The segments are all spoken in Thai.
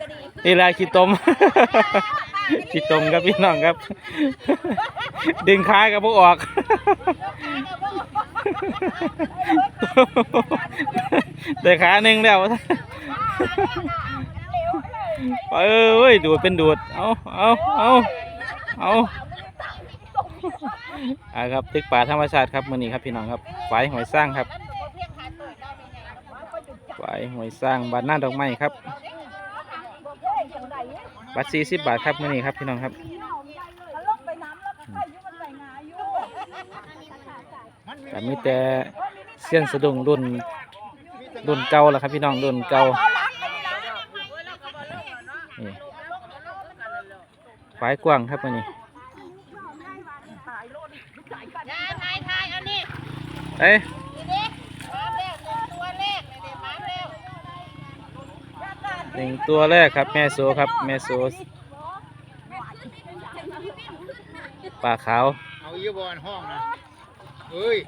ก็ดีนี่แหละขี้ตม ขี้ตมครับพี่น้องครับ ดึงขากับพวกออก แต่ขาหนึ่งแล้วเอ้ย ดูดเป็นดูด เอาเอาเอาเอาอ่าครับตึกป่าธรรมชาติครับมือนี้ครับพี่น้องครับฝายหอยสร้างครับฝายหอยสร้างบานหน้าดอกไม้ครับ บัตรสี่สิบบาทครับมือนี้ครับพี่น้องครับแต่มีแต่เส้นสะดุ้งรุ่นรุ่นเก่าแหละครับพี่น้องรุ่นเก่านี่ฝายกว้างครับมือนี้ยาทายทายเอานี่ เอ้ย นี่เด็มาแล้ว หนึ่งตัวแรกเลยเด็มาแล้วหนึ่งตัวแรกครับ แม่โซครับ แม่โซปลาขาว เอาอีบอลห้องนะเอ้ย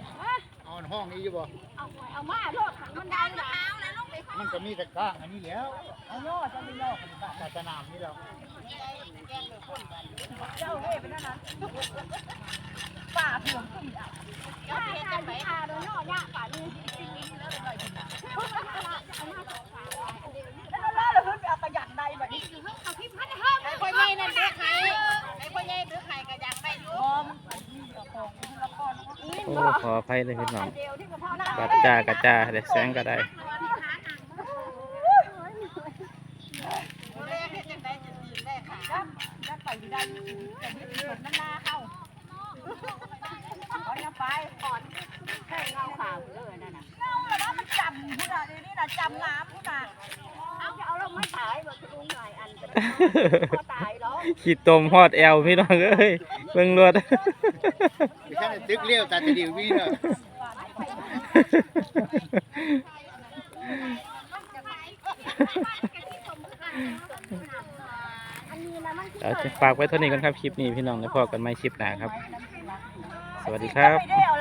เอาอันห้องนี้อีบอเอามาโลดขังมันได้หรือเปล่าแล้วลงไปมันก็มีแต่ข้างอันนี้แล้วเอาโน่จะมีโน่แต่สนามนี่แล้วเอาเฮ็ดจังได๋อาโดนย่อย่าป่านนี้ไอ้พ่อใหญ่นั่นเด้อไข่ไอ้พ่อใหญ่เด้อไข่ก็อยากได้อยู่ โอ้ขออภัยเลยพี่น้องกัดจ้ากัดจ้าเด็กแสงก็ได้แรกเฮ็ดจังได๋จะตื่นได้ค่ะ ขีดตมฮอดแอลพี่น้องเอ้ยเบิ่งรวดไม่ใช่ตึกเลี้ยวแต่จะดีวิ่งเลยเดี๋ยวจะฝากไว้เท่านี้กันครับคลิปนี้พี่น้องแล้วพอกันไม่คลิปหน้าครับ สวัสดีครับไม่ได้เอา